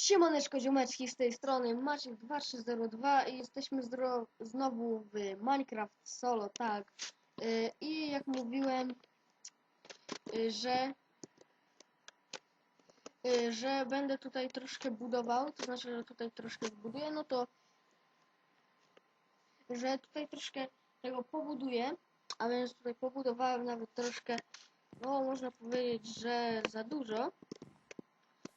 Siemaneczko ziomeczki z tej strony Maciek2302 i jesteśmy znowu w Minecraft Solo, tak. Yy, I jak mówiłem, yy, że yy, że będę tutaj troszkę budował, to znaczy, że tutaj troszkę zbuduję, no to że tutaj troszkę tego pobuduję, a więc tutaj pobudowałem nawet troszkę, no można powiedzieć, że za dużo.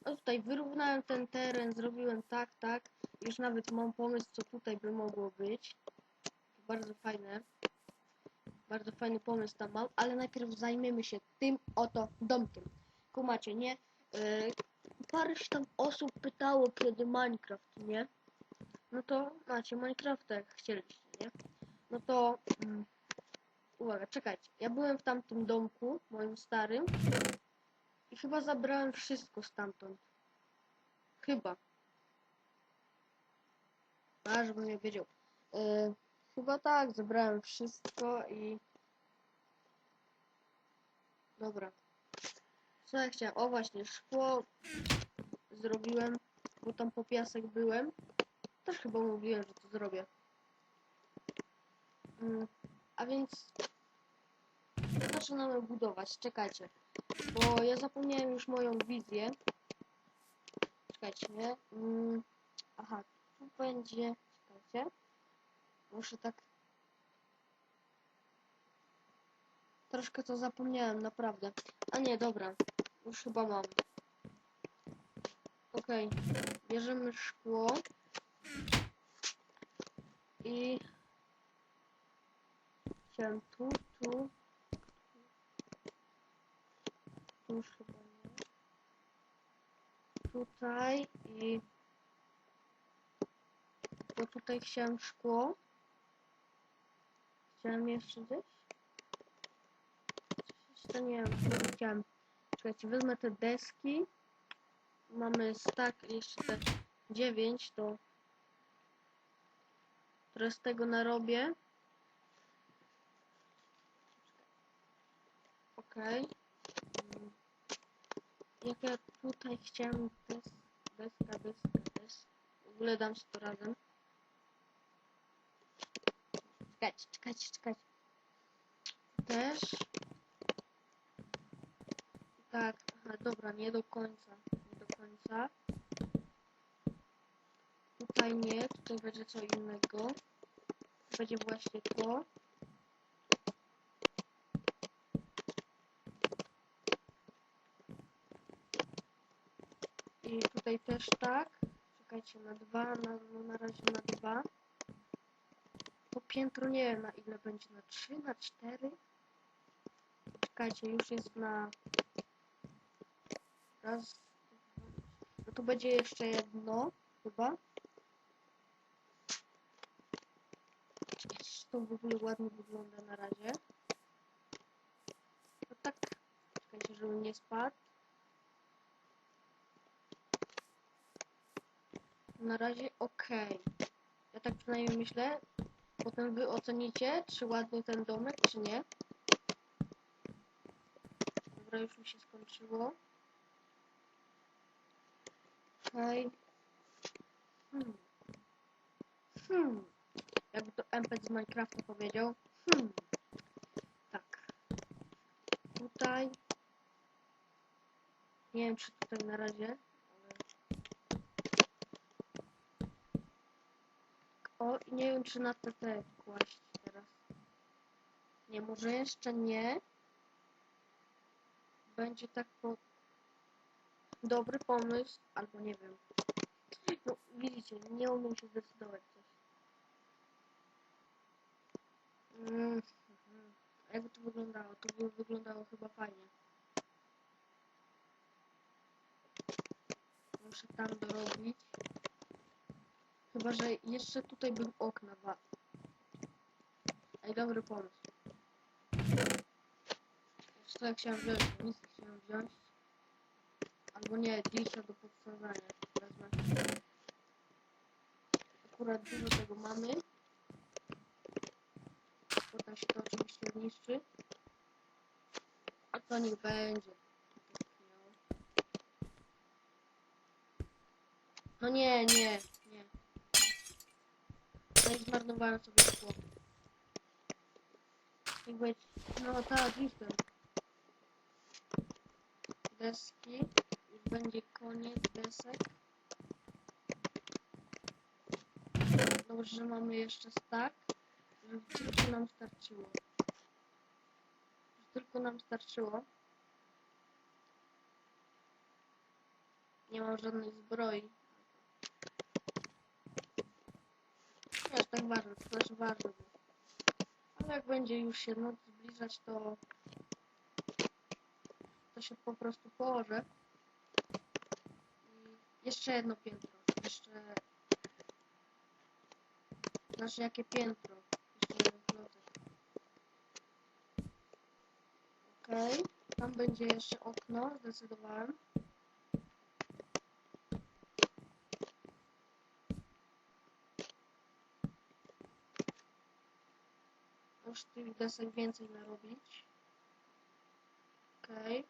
No tutaj wyrównałem ten teren, zrobiłem tak, tak. Już nawet mam pomysł, co tutaj by mogło być. Bardzo fajne. Bardzo fajny pomysł tam mam, ale najpierw zajmiemy się tym oto domkiem. Kumacie, nie? Yy, paręś tam osób pytało, kiedy Minecraft, nie? No to macie Minecrafta, jak chcieliście, nie? No to... Mm, uwaga, czekajcie. Ja byłem w tamtym domku, moim starym. I chyba zabrałem wszystko stamtąd. Chyba. A, żebym nie wiedział. E, chyba tak, zabrałem wszystko i... Dobra. Co ja chciałem? O właśnie, szkło zrobiłem, bo tam po piasek byłem. Też chyba mówiłem, że to zrobię. Mm, a więc... Zaczynamy budować, czekajcie. Bo ja zapomniałem już moją wizję. Czekajcie? Mm, aha, tu będzie... Czekajcie. Muszę tak... Troszkę to zapomniałem, naprawdę. A nie, dobra. Już chyba mam. Okej. Bierzemy szkło. I... Chciałem tu, tu, już chyba nie. Tutaj i... Bo tutaj chciałem szkło. Chciałem jeszcze gdzieś? Jeszcze nie wiem, co chciałem. Czekajcie, wezmę te deski. Mamy stack, jeszcze te 9, to trochę z tego narobię. Okej. Mm. Jak ja tutaj chciałem des, deska, deska, deska. W ogóle dam się to razem. Czekajcie, czekajcie, czekajcie. Też. Tak, aha, dobra, nie do końca. Nie do końca. Tutaj nie, tutaj będzie co innego. Będzie właśnie to. I tutaj też tak. Czekajcie, na dwa, na, no na razie na dwa. To piętro nie wiem na ile będzie, na trzy, na cztery. Czekajcie, już jest na raz. No tu będzie jeszcze jedno, chyba. To w ogóle ładnie wygląda na razie. No tak, czekajcie, żeby nie spadł. Na razie ok. Ja tak przynajmniej myślę. Potem wy ocenicie, czy ładny ten domek, czy nie. Dobra, już mi się skończyło. Okej. Hmm. Hmm. Jakby to MP z Minecrafta powiedział. Hmm. Tak. Tutaj. Nie wiem, czy tutaj na razie. O, nie wiem, czy na TT kłaść teraz. Nie, może jeszcze nie. Będzie tak po... Dobry pomysł, albo nie wiem. No, widzicie, nie umiem się zdecydować coś. Mm, mhm. Jakby to wyglądało? To by wyglądało chyba fajnie. Muszę tam dorobić. Chyba, że jeszcze tutaj bym okna ba. Ej, dobry pomysł. Jeszcze ja chciałem wziąć? Nic nie chciałem wziąć. Albo nie, disza do podsadzania. Wezmę. Akurat dużo tego mamy. Potem się to oczywiście zniszczy. A to niech będzie. Tak. No nie, nie. No i zmarnowałem sobie szkło. Jak być... No tak, driftem. Deski. Już będzie koniec desek. Dobrze, że mamy jeszcze stack, żeby tylko nam starczyło. Żeby tylko nam starczyło. Nie mam żadnej zbroi. Jest tak to też ważne. Ale jak będzie już się noc zbliżać, to to się po prostu położę. I jeszcze jedno piętro. Jeszcze znaczy jakie piętro? Jeszcze. Okej. Tam będzie jeszcze okno, zdecydowałem. Już tych desek więcej narobić. Okej.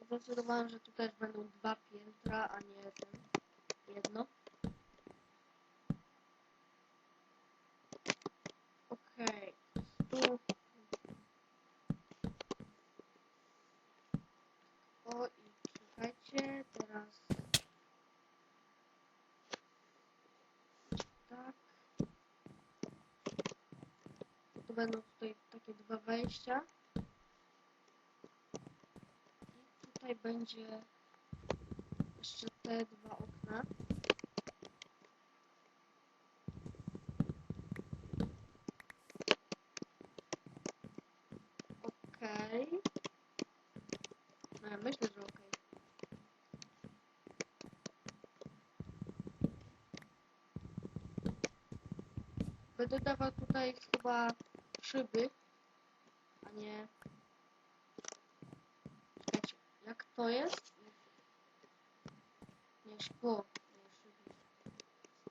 Zdecydowałem, że tu też będą dwa piętra, a nie jedno. Okej. Tu. O i czekajcie, teraz tak. Tu będą tutaj takie dwa wejścia. I tutaj będzie jeszcze te dwa okna. Okej. No ja myślę, że okej. Będę dawał tutaj chyba szyby, a nie... Czekajcie, jak to jest? Nie, szkło.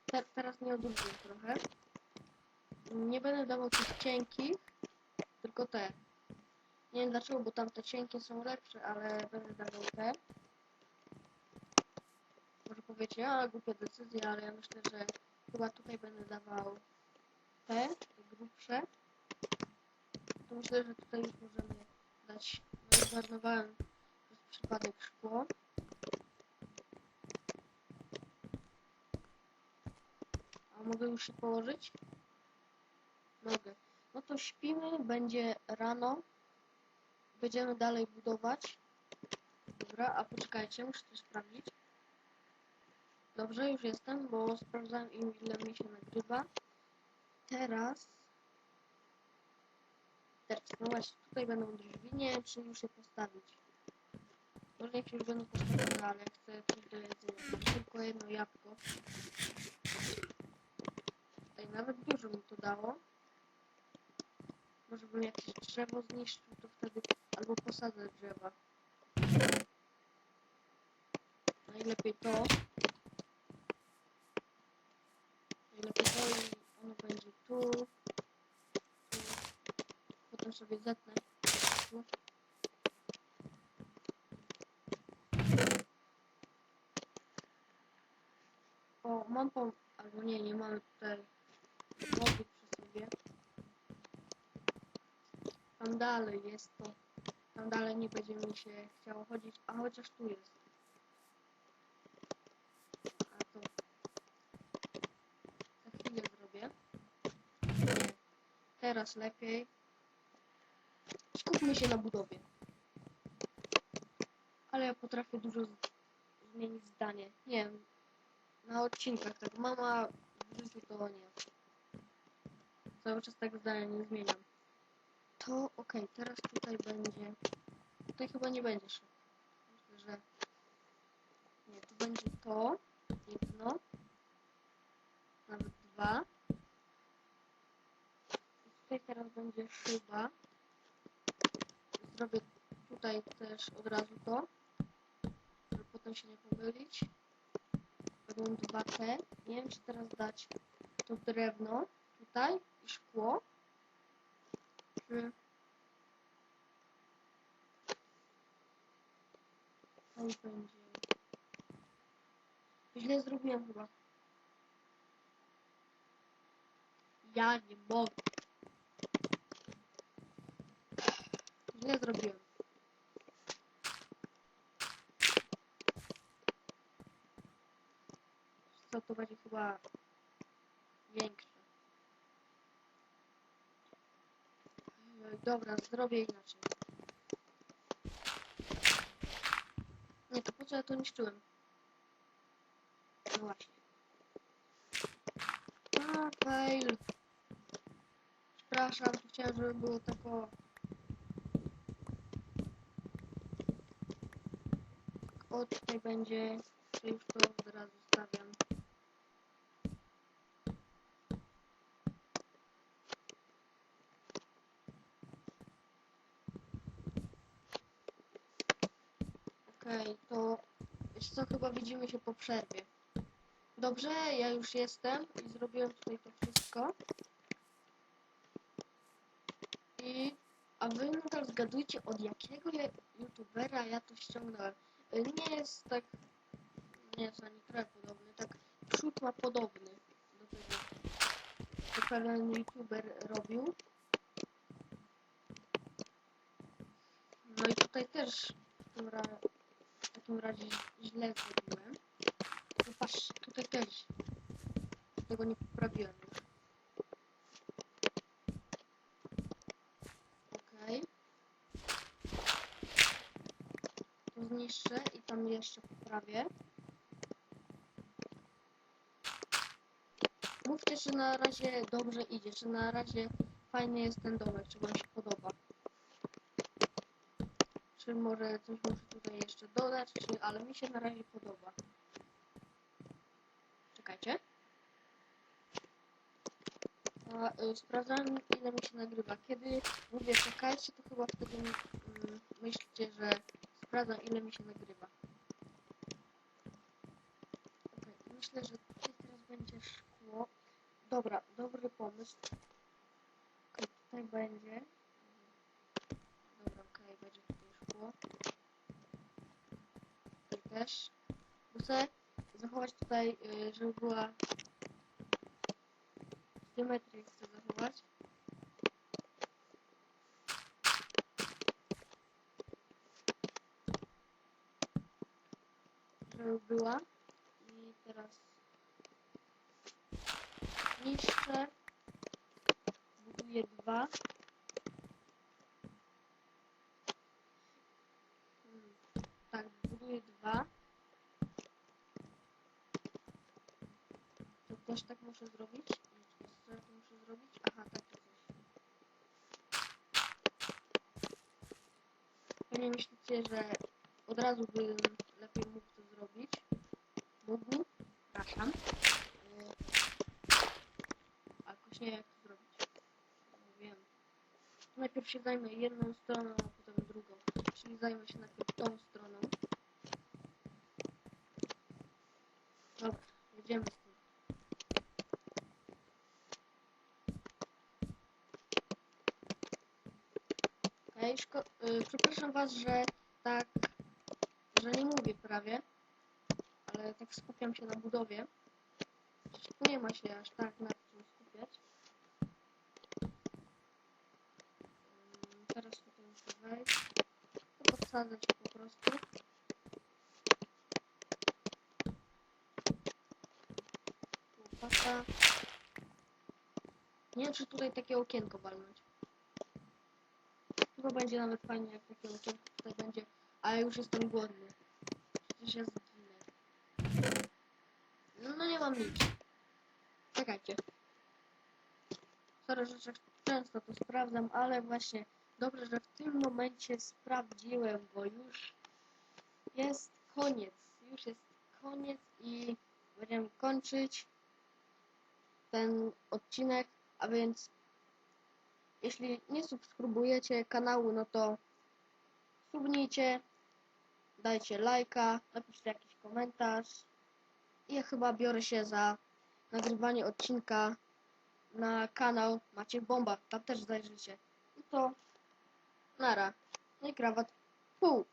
Te, teraz nie odróżnię trochę. Nie będę dawał tych cienkich, tylko te. Nie wiem dlaczego, bo tamte cienkie są lepsze, ale będę dawał te. Może powiecie, a głupia decyzja, ale ja myślę, że chyba tutaj będę dawał te, te grubsze. To myślę, że tutaj już możemy dać, no zmarnowałem przez przypadek szkło. A mogę już się położyć? Mogę. No to śpimy, będzie rano. Będziemy dalej budować. Dobra, a poczekajcie, muszę coś sprawdzić. Dobrze, już jestem, bo sprawdzałem im ile mi się nagrywa. Teraz... Teraz, no właśnie, tutaj będą drzwi, nie wiem czy je postawić. Może niech już będą postawione, ale chcę coś do jedzenia. Tylko jedno jabłko. Tutaj nawet dużo mi to dało. Może bym jakieś drzewo zniszczył, to wtedy albo posadzę drzewa. Najlepiej to. Najlepiej to i ono będzie tu. Sobie zetnę. O, mam pom... Albo nie, nie mamy tutaj wody przy sobie. Tam dalej jest to. Tam dalej nie będzie mi się chciało chodzić, a chociaż tu jest. A to za zrobię. Teraz lepiej. Skupmy się na budowie. Ale ja potrafię dużo zmienić zdanie. Nie wiem. Na odcinkach tak. Mama w życiu to nie. Cały czas tak zdania nie zmieniam. To okej, teraz tutaj będzie. Tutaj chyba nie będzie. Myślę, że. Nie, tu będzie to. Jedno. Nawet dwa. I tutaj teraz będzie szyba. Zrobię tutaj też od razu to. Żeby potem się nie pomylić. Dwa te. Nie wiem, czy teraz dać to drewno tutaj i szkło. Czy tutaj będzie Źle zrobiłem chyba. Ja nie mogę. Źle zrobiłem. Co to będzie chyba większe. Dobra, zrobię inaczej. Nie, to po co ja to niszczyłem? No właśnie. A, fail. Przepraszam, chciałem, żeby było tak o... O, tutaj będzie... To już to od razu stawiam. Okej, to... Wiesz co, chyba widzimy się po przerwie. Dobrze, ja już jestem i zrobiłem tutaj to wszystko. I... A wy nadal zgadujcie od jakiego youtubera ja to ściągnąłem. Nie jest tak... Nie jest ani trochę podobny, tak przód ma podobny do tego, co pewien youtuber robił. No i tutaj też w, tym ra... w takim razie źle zrobiłem. No tutaj też tego nie poprawiłem już. Okej. Zniszczę i tam jeszcze poprawię. Mówcie, czy na razie dobrze idzie, czy na razie fajny jest ten domek, czy wam się podoba. Czy może coś muszę tutaj jeszcze dodać, czy, ale mi się na razie podoba. Czekajcie. A, y, sprawdzałem ile mi się nagrywa. Kiedy mówię czekajcie, to chyba wtedy mm, myślicie, że sprawdzam ile mi się nagrywa. Okej, myślę, że tutaj teraz będzie szkło. Dobra, dobry pomysł. Okej, tutaj będzie. Dobra, okej, będzie tutaj szkło. Tutaj też. Chcę zachować tutaj, y, żeby była symetrię chcę zachować. Żeby była. I teraz niszczę. Buduję dwa. Tak, buduję dwa. To też tak muszę zrobić? Co ja tu muszę zrobić? Aha, tak to coś. Pewnie myślicie, że od razu bym lepiej mógł to zrobić. Mógł? Przepraszam. A jakoś nie jak to zrobić. Nie wiem. Najpierw się zajmę jedną stroną, a potem drugą. Czyli zajmę się najpierw tą stroną. Dobra, jedziemy z tym. Okej, y, przepraszam was, że tak, że nie mówię prawie, ale tak skupiam się na budowie. Nie ma się aż tak na czym skupiać. Teraz tutaj muszę wejść. Cię po prostu. Łopata. Nie wiem, czy tutaj takie okienko walnąć. Chyba będzie nawet fajnie, jak takie okienko tutaj będzie. Ale już jestem głodny. Przecież ja zginę. No, no nie mam nic. Czekajcie. Sorry, że tak często to sprawdzam, ale właśnie dobrze, że w tym momencie sprawdziłem, bo już jest koniec. Już jest koniec i będziemy kończyć ten odcinek, a więc jeśli nie subskrybujecie kanału, no to subnijcie, dajcie lajka, napiszcie jakiś komentarz. Ja chyba biorę się za nagrywanie odcinka na kanał Maciek Bomba. Tam też zajrzyjcie. I to nara. No i krawat. Pół.